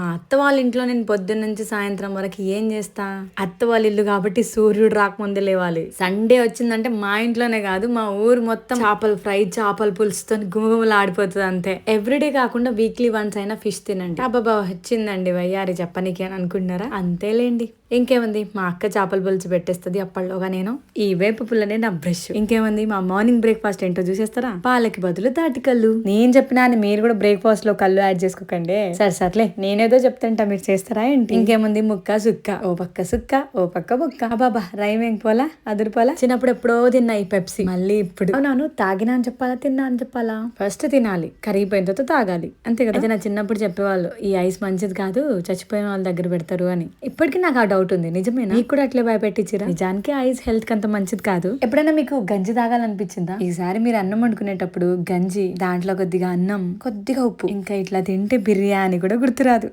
మా అత్త వాళ్ళ ఇంట్లో నేను పొద్దున్న నుంచి సాయంత్రం వరకు ఏం చేస్తా? అత్త వాళ్ళ ఇల్లు కాబట్టి సూర్యుడు రాకముందే లేవాలి. సండే వచ్చిందంటే మా ఇంట్లోనే కాదు మా ఊరు మొత్తం చేపలు ఫ్రై చేపల పులుసుతో గుమగుమలు ఆడిపోతుంది అంతే. ఎవ్రీడే కాకుండా వీక్లీ వన్స్ అయినా ఫిష్ తినండి. అబ్బాబా వచ్చిందండి వయ్యారి చెప్పనీకి అని అనుకుంటున్నారా? అంతేలేండి. ఇంకేముంది? మా అక్క చేపల పులుసు పెట్టేస్తుంది అప్పట్లోగా నేను. ఈ వేపు పుల్లనే నా బ్రష్ ఇంకేముంది? మా మార్నింగ్ బ్రేక్ఫాస్ట్ ఏంటో చూసేస్తారా? పాలకి బదులు తాటి కళ్ళు నేను చెప్పినా అని మీరు కూడా బ్రేక్ఫాస్ట్లో కళ్ళు యాడ్ చేసుకోకండి. సరే సర్లే. నేనేదో చెప్తుంటా మీరు చేస్తారా ఏంటి? ఇంకేముంది? ముక్క సుక్క. ఓ పక్క సుక్క ఓ పక్క బుక్క. బాబా రైమ్ ఏం పోలా? అదురుపోలా? చిన్నప్పుడు ఎప్పుడో తిన్నా ఈ పెప్సీ. మళ్ళీ ఇప్పుడు. అవునాను తాగినా అని చెప్పాలా తిన్నా అని చెప్పాలా? ఫస్ట్ తినాలి. కరిగిపోయిన తర్వాత తాగాలి. అంతే కదా? నా చిన్నప్పుడు చెప్పేవాళ్ళు ఈ ఐస్ మంచిది కాదు చచ్చిపోయిన వాళ్ళ దగ్గర పెడతారు అని. ఇప్పటికీ నాకు ఆ డౌట్ ఉంది. నిజమేనా? మీకు కూడా అట్లే భయపెట్టించిరా? నిజానికి ఐస్ హెల్త్కి అంత మంచిది కాదు. ఎప్పుడైనా మీకు గంజి తాగాలనిపించిందా? ఈసారి మీరు అన్నం వండుకునేటప్పుడు గంజి దాంట్లో కొద్దిగా అన్నం కొద్దిగా ఉప్పు. ఇంకా ఇట్లా తింటే బిర్యానీ కూడా గుర్తురాదు.